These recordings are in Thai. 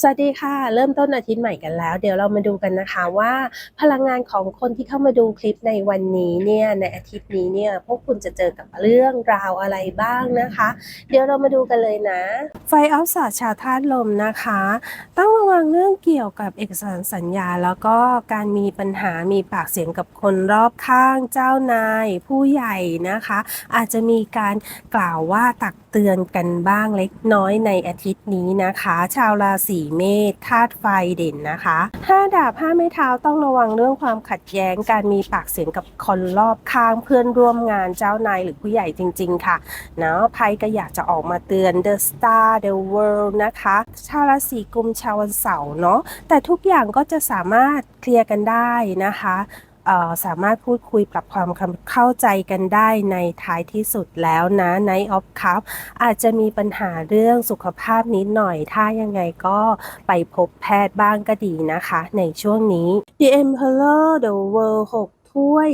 สวัสดีค่ะ เริ่มต้นอาทิตย์ใหม่กันแล้ว เดี๋ยวเรามาดูกันนะคะว่า พลังงานของคนที่เข้ามาดูคลิปในวันนี้เนี่ยในอาทิตย์นี้เนี่ยพวกคุณจะเจอกับเรื่องราวอะไรบ้างนะคะ เดี๋ยวเรามาดูกันเลยนะ ไฟอัลศาสตร์ชาธาตุลมนะคะต้อง วังเรื่องเกี่ยวกับเอกสารสัญญา แล้วก็การมีปัญหามีปากเสียงกับคนรอบข้างเจ้านาย ผู้ใหญ่นะคะ อาจจะมีการกล่าวว่าตักเตือนกันบ้างเล็กน้อยในอาทิตย์นี้นะคะ ชาวราศีเมษธาตุไฟเด่นนะคะห้าดาบห้าไม้เท้าต้องระวังเรื่องความขัดแย้ง การมีปากเสียงกับคนรอบข้างเพื่อนร่วมงานเจ้านายหรือผู้ใหญ่จริง ๆ ค่ะเนาะไพ่ก็อยากจะออกมาเตือน The Star The World นะคะ ชาวราศีกุมชาววันเสาร์เนาะแต่ทุกอย่างก็จะสามารถเคลียร์กันได้นะคะสามารถพูดคุยปรับความเข้าใจกันได้ในท้ายที่สุดแล้วนะ Night of Cup อาจจะมีปัญหาเรื่องสุขภาพนิดหน่อย ถ้ายังไงก็ไปพบแพทย์บ้างก็ดีนะคะ ในช่วงนี้ The Emperor The World 6 ถ้วย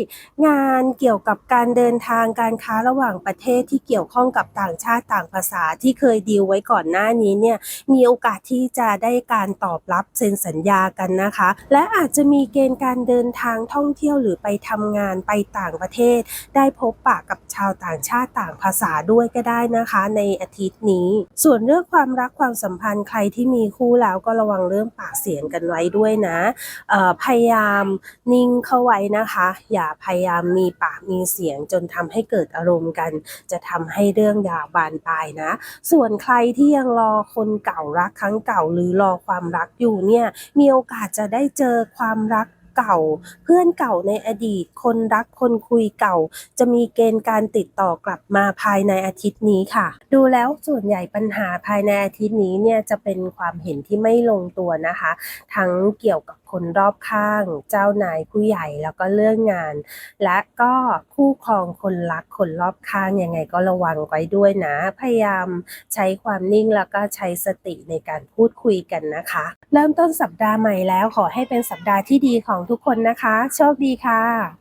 งานเกี่ยวกับการเดินทางการค้าระหว่างประเทศที่เกี่ยวข้องกับต่างชาติต่างภาษาที่เคยดีลไว้ก่อนหน้านี้เนี่ยมีโอกาสที่จะได้การตอบรับเซ็นสัญญากันนะคะ และอาจจะมีเกณฑ์การเดินทางท่องเที่ยวหรือไปทำงานไปต่างประเทศ ได้พบปะกับชาวต่างชาติต่างภาษาด้วยก็ได้นะคะ ในอาทิตย์นี้ ส่วนเรื่องความรักความสัมพันธ์ใครที่มีคู่แล้วก็ระวังเรื่องปากเสียงกันไว้ด้วยนะพยายามนิ่งเข้าไว้นะคะอย่าพยายามมีปากมีเสียงจนทำให้เกิดอารมณ์กัน จะทำให้เรื่องยาวบานปลายนะ ส่วนใครที่ยังรอคนเก่ารักครั้งเก่าหรือรอความรักอยู่เนี่ยมีโอกาสจะได้เจอความรักเก่าเพื่อนเก่าในอดีต คนรักคนคุยเก่า จะมีเกณฑ์การติดต่อกลับมาภายในอาทิตย์นี้ค่ะ ดูแล้วส่วนใหญ่ปัญหาภายในอาทิตย์นี้เนี่ยจะเป็นความเห็นที่ไม่ลงตัวนะคะ ทั้งเกี่ยวกับ คนรอบข้าง เจ้านายผู้ใหญ่แล้วก็เรื่องงาน และก็คู่ครองคนรักคนรอบข้างยังไงก็ระวังไว้ด้วยนะ พยายามใช้ความนิ่งแล้วก็ใช้สติในการพูดคุยกันนะคะ เริ่มต้นสัปดาห์ใหม่แล้วขอให้เป็นสัปดาห์ที่ดีของทุกคนนะคะ โชคดีค่ะ